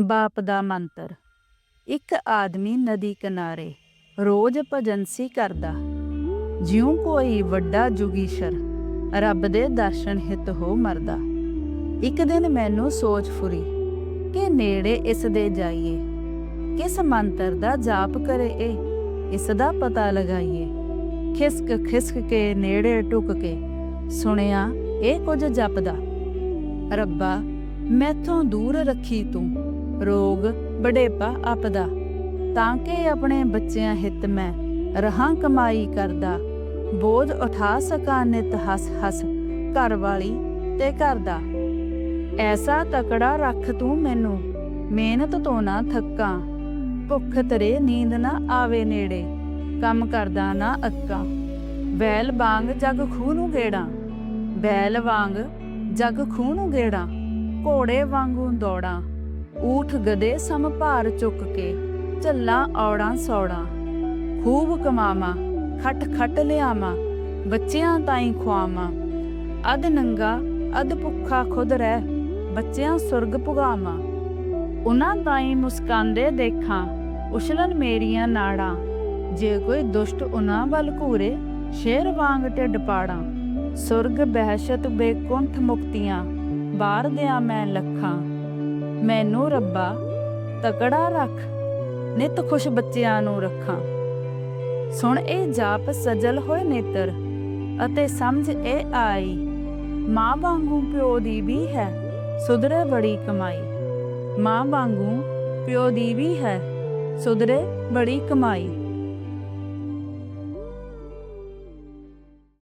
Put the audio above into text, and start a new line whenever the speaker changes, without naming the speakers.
ਬਾਪ ਦਾ ਮੰਤਰ। ਇੱਕ ਆਦਮੀ ਨਦੀ ਕਿਨਾਰੇ ਰੋਜ਼ ਭਜਨ ਕਰਦਾ। ਜਿਉਂ ਕੋਈ ਵੱਡਾ ਜੁਗੀਸ਼ਰ ਰੱਬ ਦੇ ਦਰਸ਼ਨ ਹਿਤ ਹੋ ਮਰਦਾ। ਇੱਕ ਦਿਨ ਮੈਨੂੰ ਸੋਚ ਫੁਰੀ ਕਿ ਨੇੜੇ ਇਸ ਦੇ ਜਾਈਏ। ਕਿਸ ਮੰਤਰ ਦਾ ਜਾਪ ਕਰੇ ਇਹ ਇਸ ਦਾ ਪਤਾ ਲਗਾਈਏ। ਖਿਸਕ ਖਿਸਕ ਕੇ ਨੇੜੇ ਟੁਕ ਕੇ ਸੁਣਿਆ, ਇਹ ਕੁਝ ਜਪਦਾ। ਰੱਬਾ, ਮੈਥੋਂ ਦੂਰ ਰੱਖੀ ਤੂੰ। ਰੋਗ ਬੜੇਪਾ ਆਪਦਾ। ਤਾਂ ਕਿ ਆਪਣੇ ਬੱਚਿਆਂ ਹਿੱਤ ਮੈਂ ਰਹਾ ਕਮਾਈ ਕਰਦਾ। ਬੋਝ ਉਠਾ ਸਕਾਂ ਨਿਤ ਹੱਸ ਹੱਸ ਘਰ ਵਾਲੀ ਤੇ ਘਰ ਦਾ। ਐਸਾ ਤਕੜਾ ਰੱਖ ਤੂੰ ਮੈਨੂੰ, ਮਿਹਨਤ ਤੋਂ ਨਾ ਥੱਕਾਂ। ਭੁੱਖ ਤਰੇ ਨੀਂਦ ਨਾ ਆਵੇ ਨੇੜੇ, ਕੰਮ ਕਰਦਾ ਨਾ ਅੱਕਾਂ। ਵੈਲ ਵਾਂਗ ਜਗ ਖੂਹ ਨੂੰ ਗੇੜਾਂ। ਬੈਲ ਵਾਂਗ ਜਗ ਖੂਹ ਨੂੰ ਗੇੜਾਂ, ਘੋੜੇ ਵਾਂਗੂ ਦੌੜਾਂ। ਊਠ ਗਦੇ ਸਮ ਭਾਰ ਚੁੱਕ ਕੇ, ਝੱਲਾਂ ਔੜਾਂ ਸੌੜਾਂ। ਖੂਬ ਕਮਾਵਾਂ, ਖਟ ਖਟ ਲਿਆਵਾਂ, ਬੱਚਿਆਂ ਤਾਈਂ ਖਵਾਵਾਂ ਅਧ ਨੰਗਾ, ਅਧ ਭੁੱਖਾ ਖੁਦ ਰਹਿ, ਬੱਚਿਆਂ ਸੁਰਗ ਪੁਗਾਵਾਂ। ਉਹਨਾਂ ਤਾਈਂ ਮੁਸਕਾਂਦੇ ਦੇਖਾਂ ਉਛਲਨ ਮੇਰੀਆਂ ਨਾੜਾਂ। ਜੇ ਕੋਈ ਦੁਸ਼ਟ ਉਹਨਾਂ ਵੱਲ ਘੂਰੇ, ਸ਼ੇਰ ਵਾਂਗ ਢਿੱਡ ਪਾੜਾਂ। ਸੁਰਗ ਬਹਿਸ਼ਤ ਬੇਕੁੰਠ ਮੁਕਤੀਆਂ, ਬਾਹਰ ਦਿਆਂ ਮੈਂ ਲੱਖਾਂ। ਮੈਨੂੰ ਰੱਬਾ, ਤਕੜਾ ਰੱਖ, ਨਿਤ ਖੁਸ਼ ਬੱਚਿਆਂ ਨੂੰ ਰੱਖਾਂ। ਸੁਣ ਇਹ ਜਾਪ ਸਜਲ ਹੋਏ ਨੇਤਰ, ਅਤੇ ਸਮਝ ਇਹ ਆਈ, ਮਾਂ ਵਾਂਗੂ ਪਿਓ ਦੀ ਵੀ ਹੈ, ਸੁਧਰੇ ਬੜੀ ਕਮਾਈ। ਮਾਂ ਵਾਂਗੂ ਪਿਓ ਦੀ ਵੀ ਹੈ, ਸੁਧਰੇ ਬੜੀ ਕਮਾਈ।